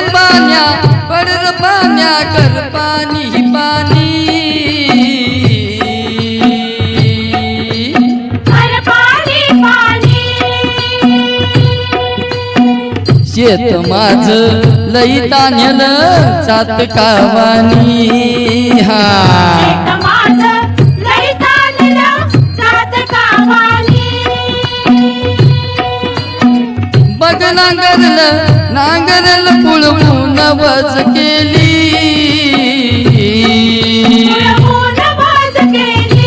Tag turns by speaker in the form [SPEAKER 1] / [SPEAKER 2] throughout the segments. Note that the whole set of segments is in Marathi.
[SPEAKER 1] पाण्या पडर पाण्या कर पाणी पाणी. शेत माझ लई तान्यल जात कावानी. हा. बघ नांगरलं नांगरल पुळवून वज केली.
[SPEAKER 2] पुरवून केली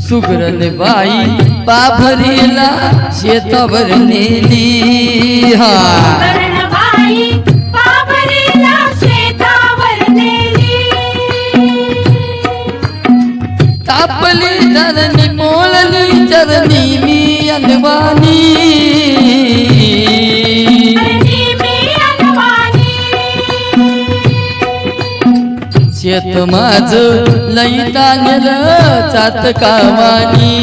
[SPEAKER 1] सुगरण बाई पाभरीला शेतावर नेली. हा. शेत माझ लई जात
[SPEAKER 2] ताणलं जात कामानी.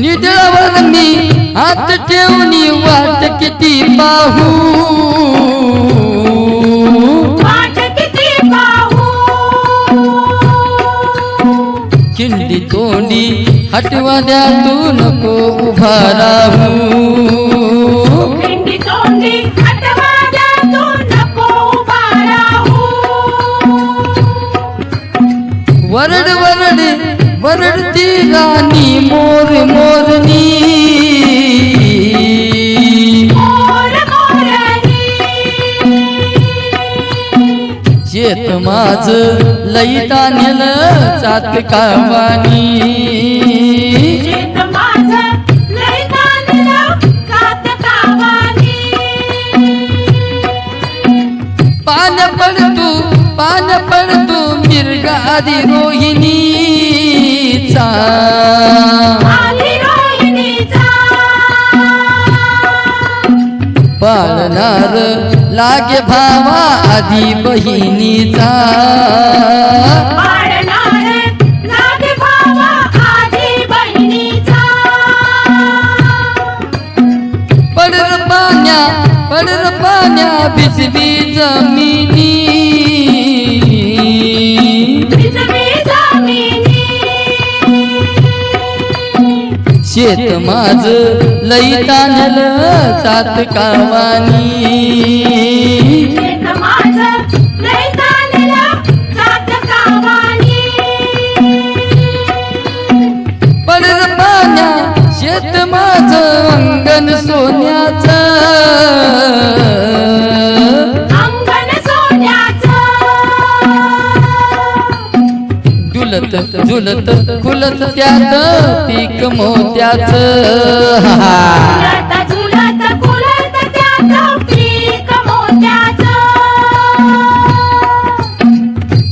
[SPEAKER 1] निदळावर मी हात ठेवणी वाट किती पाहू. हटवा द्या तू नको उभा राहू. वरड वरड वरडती राणी मोर मोरनी शेत माझ लई तानेल जात कावानी मिरगादी रोहिणीचा पाळणार लागे भावा आधी बहिणीचा.
[SPEAKER 2] आधी
[SPEAKER 1] पडर पाण्या पडर पाण्या भिजवी जमिनी शेत माझ लई तानल जात कावानी झुलत झुलत खुलत त्यात पीक मोत्याच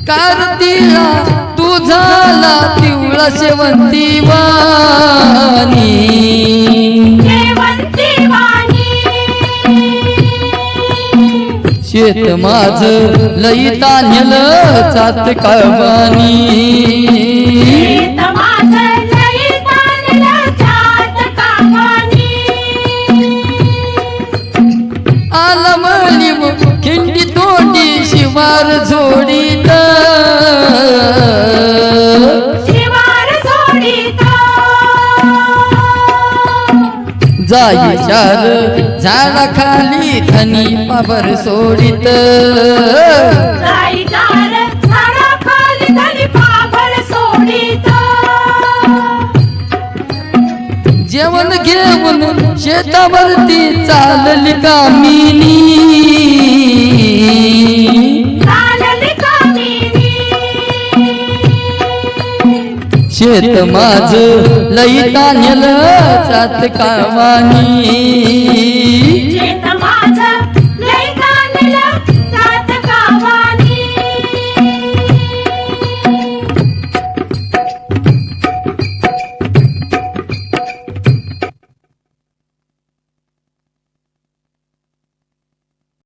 [SPEAKER 1] कारतीला तू झाला पिवळा शेवंती वाणी. शेत माझ लई तान्यल जात
[SPEAKER 2] कामानी
[SPEAKER 1] आलमली खिंडी तोंडी शिवार जोडीत जाई धनी पाबर
[SPEAKER 2] जाई जार झाडाखाली धनी पाभर सोडीत.
[SPEAKER 1] जेवण घेऊन शेतावरती
[SPEAKER 2] चालली कामिनी.
[SPEAKER 1] शेत माझ लई तान्यल जात कावानी